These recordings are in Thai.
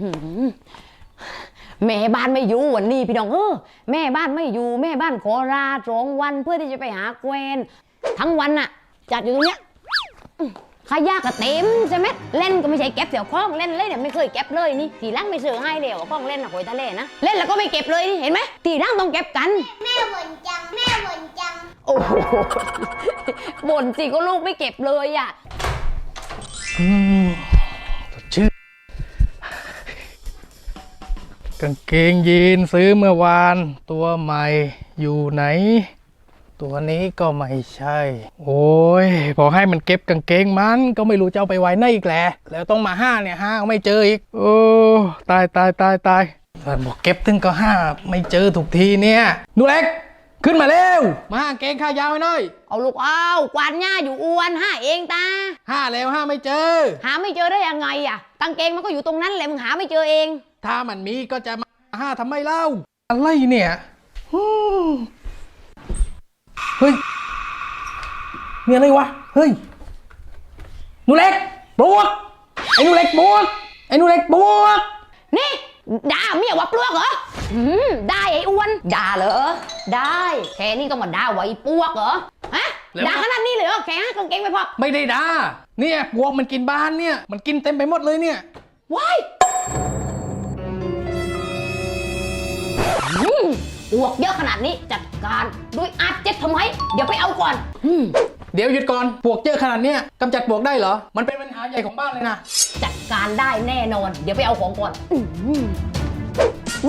หือแม่บ้านไม่อยู่วันนี้พี่น้องเออแม่บ้านไม่อยู่แม่บ้านขอลาสองวันเพื่อที่จะไปหาแควนทั้งวันน่ะ จัดอยู่ตรงเนี้ยอืมขยะก็เต็มใช่ไหมเล่นก็ไม่ใช่เก็บเสี่ยวข้องเล่นเล่นเนี่ยไม่เคยเก็บเลยนี่ทีหล่างไม่ซื้อให้เดียวข้องเล่นนะหอยทะเลนะเล่นแล้วก็ไม่เก็บเลยนี่เห็นไหมทีหล่างต้องเก็บกัน แม่บ่นจังแม่บ่นจังโอ้โหบ่นสิก็ลูกไม่เก็บเลยอะ กางเกงยีนซื้อเมื่อวาน ตัวใหม่อยู่ไหน ตัวนี้ก็ไม่ใช่ โอ้ยพอให้มันเก็บกางเกงมันก็ไม่รู้จะเอาไปไว้ไหนอีกแหละแล้วต้องมาห้าเนี่ยห้าก็ไม่เจออีก โอ้ตายตายตายตายแต่บอกเก็บถึงก็ห้าไม่เจอถูกทีเนี่ยหนูเล็กขึ้นมาเร็ว มาหากางเกงขายาวให้หน่อย เอาลูกเอากวาดหญ้าอยู่อ้วนห้าเองตาห้าแล้วห้าไม่เจอ หาไม่เจอได้ยังไงอะกางเกงมันก็อยู่ตรงนั้นแหละมึงหาไม่เจอเอง ถ้ามันมีก็จะมาห้าทำไมเล่า อะไรเนี่ยอืมเฮ้ยมีอะไรวะ เฮ้ยหนูเล็กบวกไอ้หนูเล็กบวกไอ้หนูเล็กบวกนี่ด่าเมียว่าปลวกเหรอหืมได้ไอ้อ้วนด่าเหรอ ได้แค่นี้ต้องมาด่าไว้ปวกเหรอฮะแล้วด่าขนาดนี้เลยเหรอแค่หากางเกงไม่พอไม่ได้ด่าเนี่ยบวกมันกินบ้านเนี่ย มันกินเต็มไปหมดเลยเนี่ยว้าย อืมปวกเยอะขนาดนี้จัดการด้วยอาร์ตเจ็ดทำไม เดี๋ยวไปเอาก่อนอืมเดี๋ยวหยุดก่อนปวกเยอะขนาดเนี้ยกำจัดปวกได้เหรอ มันเป็นปัญหาใหญ่ของบ้านเลยนะ จัดการได้แน่นอน เดี๋ยวไปเอาของก่อนอื้อหือ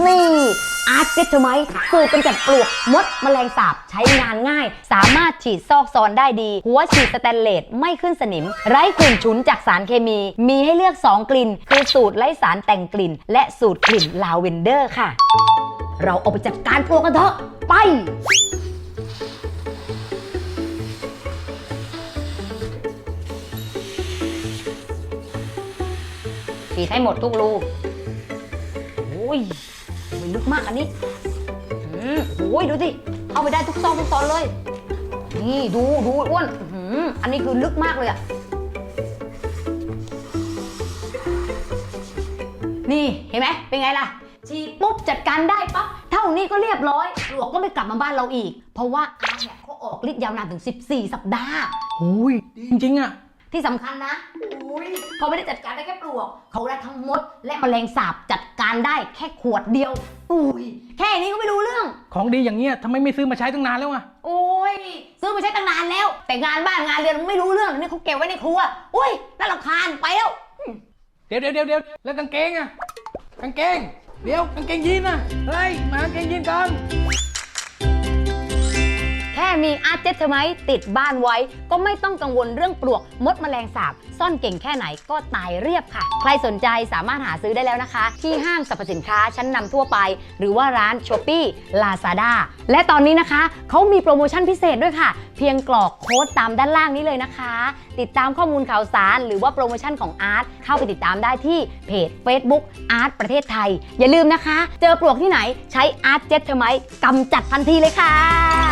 นี่อาร์ตเจทไมสูตรกำจัดปลวกมดแมลงสาบใช้งานง่าย สามารถฉีดซอกซอนได้ดี หัวฉีดสแตนเลสไม่ขึ้นสนิม ไร้กลิ่นฉุนจากสารเคมี มีให้เลือก 2 กลิ่น คือสูตรไร้สารแต่งกลิ่น และสูตรกลิ่นลาเวนเดอร์ค่ะ เราเอาไปจัดการปลวกกันเถอะ ไป ฉีดให้หมดทุกรูโอ้ยไม่ลึกมากอันนี้อืมโอ้ยดูสิเอาไปได้ทุกซอกทุกตอนเลย นี่ดูดูอ้วนอื้อหืออันนี้คือลึกมากเลยอะนี่เห็นไหมเป็นไงล่ะ ฉีดปุ๊บจัดการได้ปั๊บเท่านี้ก็เรียบร้อยปลวกก็ไม่กลับมาบ้านเราอีก เพราะว่าอาเนี่ยเขาออกฤทธิ์ยาวนานถึง 14 สัปดาห์อุ้ยดีจริงๆอะที่สำคัญนะอุ้ยเขาไม่ได้จัดการได้แค่ปลวก เขาได้ทั้งมด และแมลงสาบจัดการได้แค่ขวดเดียว อุ้ยแค่นี้ก็ไม่รู้เรื่อง ของดีอย่างเงี้ยทำไมไม่ซื้อมาใช้ตั้งนานแล้วอะโอ้ย ซื้อมาใช้ตั้งนานแล้ว แต่งานบ้านงานเรือนไม่รู้เรื่องนี่เขาเก็บไว้ในครัวอุ้ยน่ารำคาญไปแล้ว เดี๋ยวเดี๋ยวเดี๋ยวเดี๋ยวแล้วกางเกงอะกางเกง เดี๋ยวกางเกงยีนอะเฮ้ยมากางเกงยีนก่อน ค่มีอาร์เจสเทอร์ไมติดบ้านไว้ ก็ไม่ต้องกังวลเรื่องปลวกมดแมลงสาบ ซ่อนเก่งแค่ไหนก็ตายเรียบค่ะ ใครสนใจสามารถหาซื้อได้แล้วนะคะ ที่ห้างสรรพสินค้าชั้นนำทั่วไป หรือว่าร้าน s h อ p e e Lazada และตอนนี้นะคะ เขามีโปรโมชั่นพิเศษด้วยค่ะ เพียงกรอกโค้ดตามด้านล่างนี้เลยนะคะ ติดตามข้อมูลข่าวสาร หรือว่าโปรโมชั่นของอาร์ตเข้าไปติดตามได้ที่เพจ Facebook อาร์ตประเทศไทย อย่าลืมนะคะ เจอปลวกที่ไหนใช้อาร์ตเจ็ตเทอร์ไมกำจัดทันทีเลยค่ะ